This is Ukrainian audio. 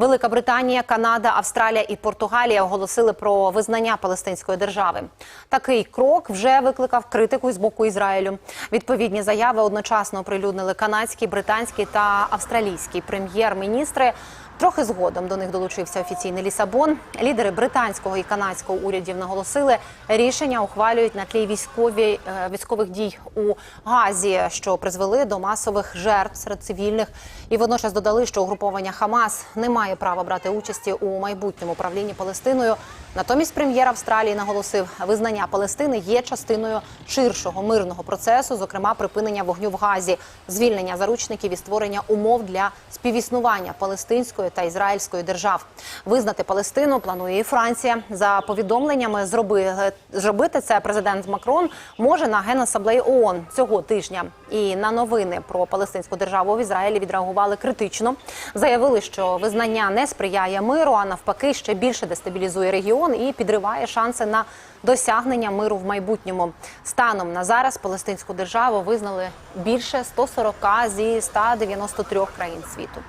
Велика Британія, Канада, Австралія і Португалія оголосили про визнання Палестинської держави. Такий крок вже викликав критику з боку Ізраїлю. Відповідні заяви одночасно оприлюднили канадський, британський та австралійський прем'єр-міністри. Трохи згодом до них долучився офіційний Лісабон. Лідери британського і канадського урядів наголосили, рішення ухвалюють на тлі військові е, військових дій у Газі, що призвели до масових жертв серед цивільних. І водночас додали, що угруповання Хамас не має права брати участі у майбутньому правлінні Палестиною. Натомість прем'єр Австралії наголосив, визнання Палестини є частиною ширшого мирного процесу, зокрема припинення вогню в Газі, звільнення заручників і створення умов для співіснування палестинської та ізраїльської держав. Визнати Палестину планує і Франція. За повідомленнями зроби, зробити це президент Макрон може на генасаблеї ООН цього тижня. І на новини про палестинську державу в Ізраїлі відреагували критично. Заявили, що визнання не сприяє миру, а навпаки, ще більше дестабілізує регіон і підриває шанси на досягнення миру в майбутньому. Станом на зараз палестинську державу визнали більше 140 зі 193 країн світу.